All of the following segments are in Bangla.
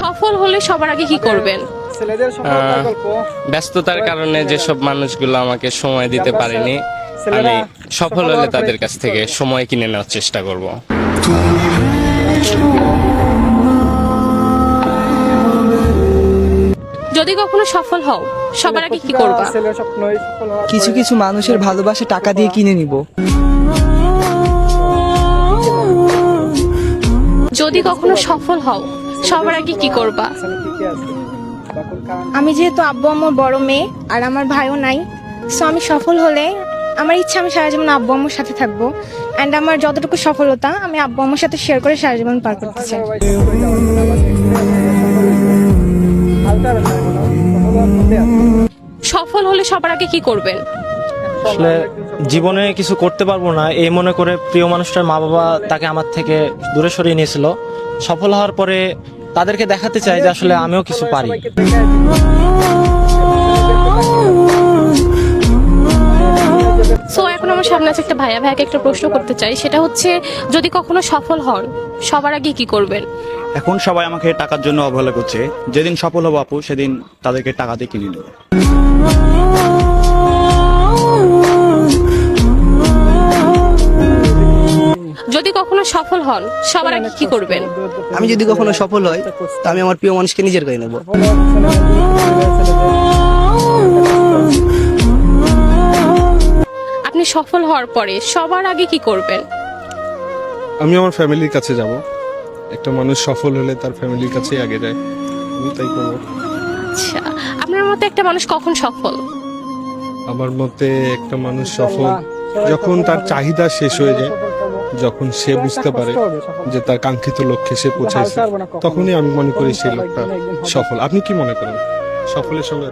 সফল হলে সবার আগে কি করবেন? ব্যস্ততার কারণে যেসব মানুষগুলো আমাকে সময় দিতে পারেনি আমি সফল হলে তাদের কাছ থেকে সময় কিনে নেওয়ার চেষ্টা করব। যদি কখনো সফল হও সবার আগে কি করবা? কিছু কিছু মানুষের ভালোবাসা টাকা দিয়ে কিনে নিব। যদি কখনো সফল হও সবার আগে কি করবা? আমি যেহেতু আব্বু আম্মুর বড় মেয়ে আর আমার ভাইও নাই সো আমি সফল হলে আমার ইচ্ছা আমি সারা জীবন আব্বু আম্মুর সাথে থাকব। অ্যান্ড আমার যতটুকু সফলতা আমি আব্বু আম্মুর সাথে শেয়ার করে সারা জীবন পার করতে চাই সফল হলে সবার আগে কি করবেন? আসলে জীবনে কিছু করতে পারব না এই মনে করে প্রিয় মানুষটার মা বাবা তাকে আমার থেকে দূরে সরিয়ে নিয়েছিল। সফল হওয়ার পরে তাদেরকে দেখাতে চাই যে আসলে আমিও কিছু পারি। সো এখন আমার সামনে আছে একটা ভাইয়া। ভাইয়াকে একটা প্রশ্ন করতে চাই। সেটা হচ্ছে যদি কখনো সফল হন সবার আগে কি করবেন? এখন সবাই আমাকে টাকার জন্য অবহেলা করছে। যেদিন সফল হব আপু সেদিন তাদেরকে টাকা দিয়ে কিনে নেব। সফল হন সবার আগে কি করবেন? আমি যদি কখনো সফল হই তো আমি আমার প্রিয় মানুষকে নিজের করে নেব। আপনি সফল হওয়ার পরে সবার আগে কি করবেন? আমি আমার ফ্যামিলির কাছে যাব। একটা মানুষ সফল হলে তার ফ্যামিলির কাছেই আগে যায়। আমি তাই করব। আচ্ছা আপনার মতে একটা মানুষ কখন সফল? আমার মতে একটা মানুষ সফল যখন তার চাহিদা শেষ হয়ে যায় যখন সে বুঝতে পারে যে তার কাঙ্ক্ষিত লক্ষ্যে সে পৌঁছাইছে তখনই আমি মনে করি সেই লোকটা সফল। আপনি কি মনে করেন? সফলের সঙ্গে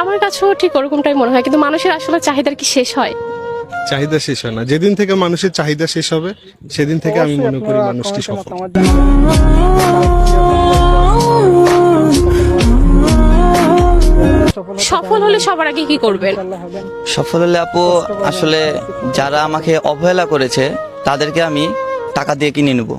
আমার কাছেও ঠিক ওরকমটাই মনে হয় কিন্তু মানুষের আসলে চাহিদার কি শেষ হয়? চাহিদা শেষ হয় না। যেদিন থেকে মানুষের চাহিদা শেষ হবে সেদিন থেকে আমি মনে করি মানুষটি সফল। সফল হলে সবার আগে কি করবেন? সফল হলে আপু, আসলে যারা আমাকে অবহেলা করেছে, তাদেরকে আমি টাকা দিয়ে কিনে নেব।